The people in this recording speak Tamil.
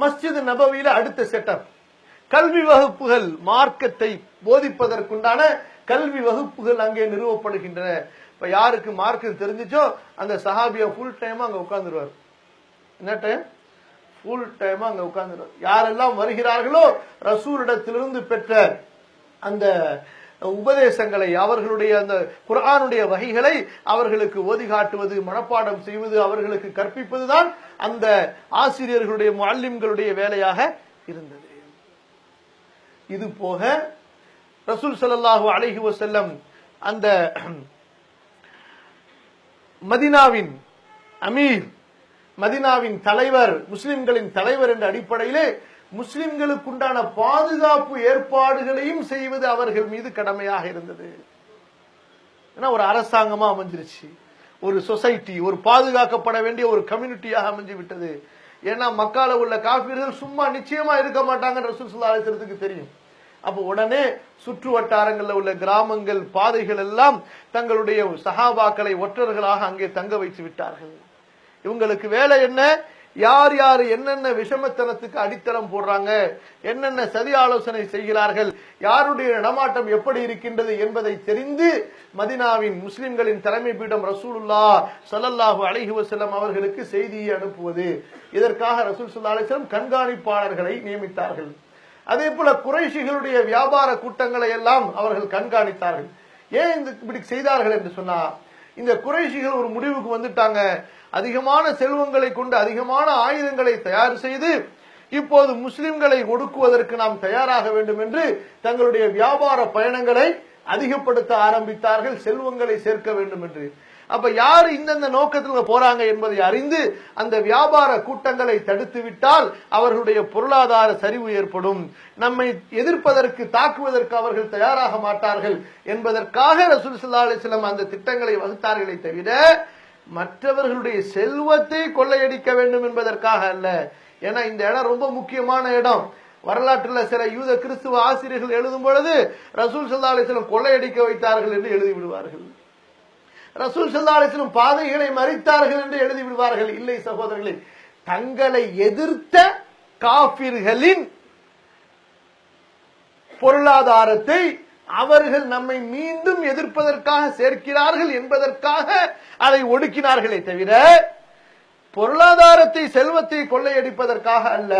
மஸ்ஜித் நபவியில அடுத்த செட்டப். கல்வி வகுப்புகள் மார்க்கத்தை போதிப்பதற்குண்டான கல்வி வகுப்புகள் அங்கே நிறுவப்படுகின்றன. இப்ப யாருக்கு மார்க்கம் தெரிஞ்சுச்சோ அந்த சஹாபியா ஃபுல் டைம் அங்க உட்கார்ந்துருவார். என்ன டைம் ஃபுல் டைம் அங்க உட்கார்ந்துருவார். யாரெல்லாம் வருகிறார்களோ ரசூலிடத்திலிருந்து பெற்ற அந்த உபதேசங்களை அவர்களுடைய அந்த குரானுடைய வகைகளை அவர்களுக்கு ஓதி காட்டுவது மனப்பாடம் செய்வது அவர்களுக்கு கற்பிப்பதுதான் அந்த ஆசிரியர்களுடைய முஅல்லிம்களுடைய வேலையாக இருந்தது. இது போக ரசூல் சல்லாஹு அலஹி வசல்லம் அந்த மதினாவின் அமீர் மதினாவின் தலைவர் முஸ்லிம்களின் தலைவர் என்ற அடிப்படையிலே முஸ்லிம்களுக்குண்டான பாதுகாப்பு ஏற்பாடுகளையும் செய்வது அவர்கள் மீது கடமையாக இருந்தது. ஏன்னா ஒரு அரசாங்கமா அமைஞ்சிருச்சு. ஒரு சொசைட்டி ஒரு பாதுகாக்கப்பட வேண்டிய ஒரு கம்யூனிட்டியாக அமைஞ்சு விட்டது ஏன்னா மக்கால உள்ள காப்பீர்கள் சும்மா நிச்சயமா இருக்க மாட்டாங்கன்ற ரசூல் ஸல்லல்லாஹு தெரியும். அப்போ உடனே சுற்று வட்டாரங்களில் உள்ள கிராமங்கள் பாதைகள் எல்லாம் தங்களுடைய சகாபாக்களை ஒற்றர்களாக அங்கே தங்க வைத்து விட்டார்கள். இவங்களுக்கு வேலை என்ன? யார் யார் என்னென்ன விஷமத்தனத்துக்கு அடித்தளம் போடுறாங்க என்னென்ன சதி ஆலோசனை செய்கிறார்கள் யாருடைய நடமாட்டம் எப்படி இருக்கின்றது என்பதை தெரிந்து மதினாவின் முஸ்லிம்களின் தலைமை பீடம் ரசூலுல்லா சல்லல்லாஹு அலஹி வஸல்லம் அவர்களுக்கு செய்தியை அனுப்புவது. இதற்காக ரசூல் சுல்லா அலிஸ்லம் கண்காணிப்பாளர்களை நியமித்தார்கள். அதே போல குறைஷிகளுடைய வியாபார கூட்டங்களை எல்லாம் அவர்கள் கண்காணித்தார்கள். ஏன் இந்த இப்படி செய்தார்கள் என்று சொன்னா இந்த குறைஷிகள் ஒரு முடிவுக்கு வந்துட்டாங்க. அதிகமான செல்வங்களை கொண்டு அதிகமான ஆயுதங்களை தயார் செய்து இப்போது முஸ்லிம்களை ஒடுக்குவதற்கு நாம் தயாராக வேண்டும் என்று தங்களுடைய வியாபார பயணங்களை அதிகப்படுத்த ஆரம்பித்தார்கள் செல்வங்களை சேர்க்க வேண்டும் என்று. அப்ப யார் இந்தந்த நோக்கத்தில் போறாங்க என்பதை அறிந்து அந்த வியாபார கூட்டங்களை தடுத்து விட்டால் அவர்களுடைய பொருளாதார சரிவு ஏற்படும். நம்மை எதிர்ப்பதற்கு தாக்குவதற்கு அவர்கள் தயாராக மாட்டார்கள் என்பதற்காக ரசூல் ஸல்லல்லாஹு அந்த திட்டங்களை வகுத்தார்களே தவிர மற்றவர்களுடைய செல்வத்தை கொள்ளையடிக்க வேண்டும் என்பதற்காக அல்ல. ஏன்னா இந்த இடம் ரொம்ப முக்கியமான இடம். வரலாற்றுல சில யூத கிறிஸ்துவ ஆசிரியர்கள் எழுதும் பொழுது ரசூல் சல்லா அலிஸ்லம் கொள்ளையடிக்க வைத்தார்கள் என்று எழுதி விடுவார்கள். ரசூல் சல்லா அலிஸ்லம் பாதைகளை மறித்தார்கள் என்று எழுதி விடுவார்கள். இல்லை சகோதரர்களே தங்களை எதிர்த்த காபிர்களின் பொருளாதாரத்தை அவர்கள் நம்மை மீண்டும் எதிர்ப்பதற்காக சேர்க்கிறார்கள் என்பதற்காக அதை ஒடுக்கினார்களே தவிர பொருளாதாரத்தை செல்வத்தை கொள்ளையடிப்பதற்காக அல்ல.